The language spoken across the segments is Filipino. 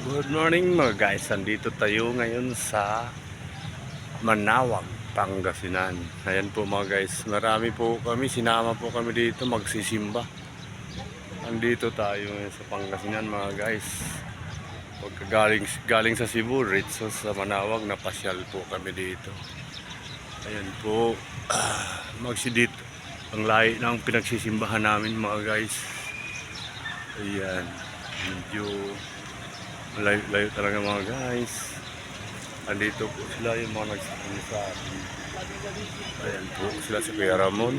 Good morning mga guys. Andito tayo ngayon sa Manawag, Pangasinan. Ayan po mga guys. Marami po kami. Sinama po kami dito magsisimba. Andito tayo ngayon sa Pangasinan mga guys. Pagka galing, galing sa Cebu, Ritso sa Manawag, napasyal po kami dito. Ayan po. Ah, magsidit. Ang lahi ng pinagsisimbahan namin mga guys. Ayan. Medyo layo, layo talaga mga guys. Andito po sila yung mga nagsasama sa atin. Ayan po sila si Kuya Ramon.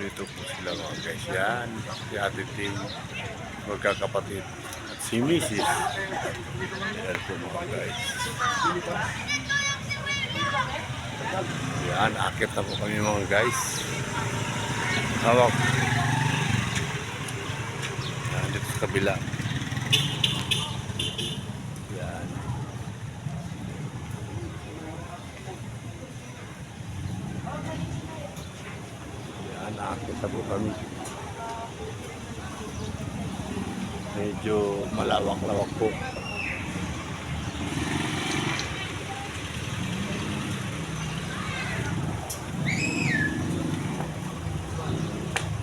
Dito po sila mga guys. Yan. Si Ate Ting. Magkakapatid. At si Mrs. Ayan po mga guys. Yan. Akit na po kami mga guys. Hawak. Yan. Dito sa kabila. Yan. Nakakita po kami. Medyo malawak-lawak po.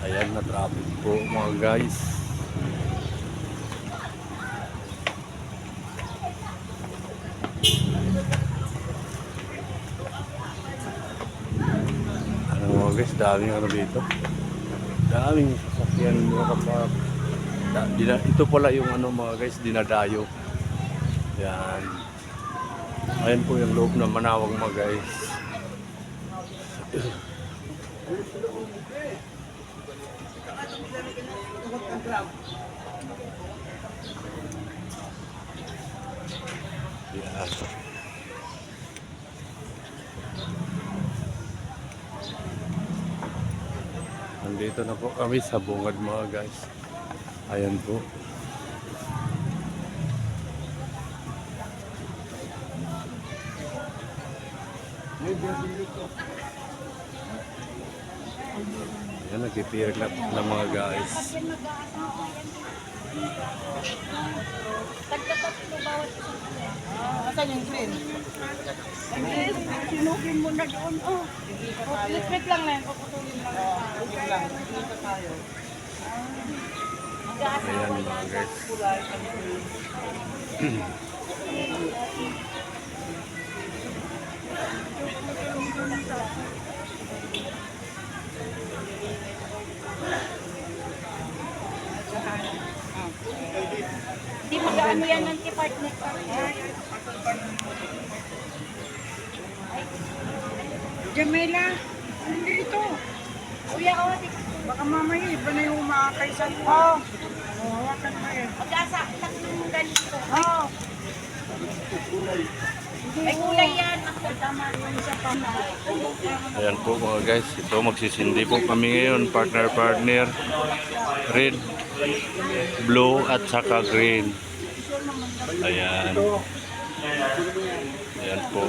Ayan na traffic po mga guys. Ano mga guys, daming ano dito. Daming sasakyan mga dina, ito pala yung ano mga guys, dinadayo. Yan. Ayan po yung loob ng manawag mga guys. Yan. Nandito na po kami sa bungad mga guys. Ayan po. Ayan, nagtitirik na ng mga guys. Tagtatatlo bawat isang Ah, Asan yung green? Yes, sinugin mo na doon. Oh, Flip lang na yan. Puputulin lang. Green lang. Dito tayo. Ayan mga guys. Kulay ang green. Di mo gaano yan ng partner partner. Jamila, dito. Kuya, oh, Baka mamaya iba na yung umakay sa Oh. Oh, hawakan mo eh. mag-asa. Tatlong ganito. Oh. May kulay yan. Ako, tama yung sa panay. Ayan po mga guys, ito magsisindi po kami ngayon, partner partner. Red, blue at saka green. Ayan. Ayan po.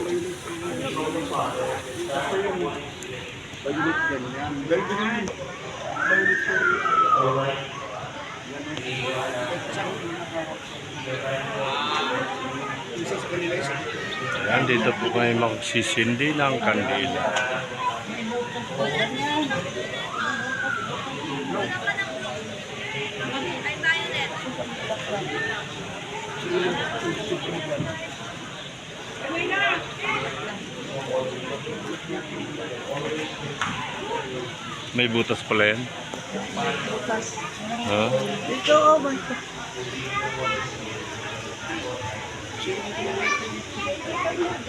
Ayan, dito po kayo magsisindi ng kandila. May butas pala yan. Ha? Dito, oh. boy.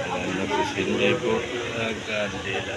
Ayan, nagsisindi po ng kandila.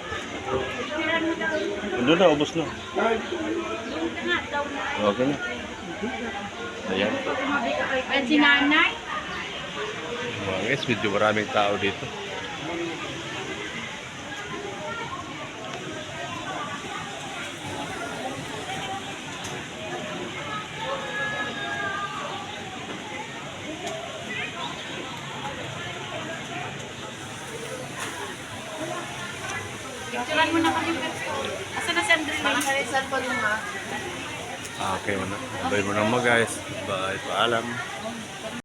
Doon na, ubos na. Okay na. Ayan. At si nanay? Mga guys, medyo maraming tao dito. Picturean mo na kami. Asa na si Andre? Rizal pa luma. Ah, okay mo na. Bye mo na mga guys. Bye. Paalam.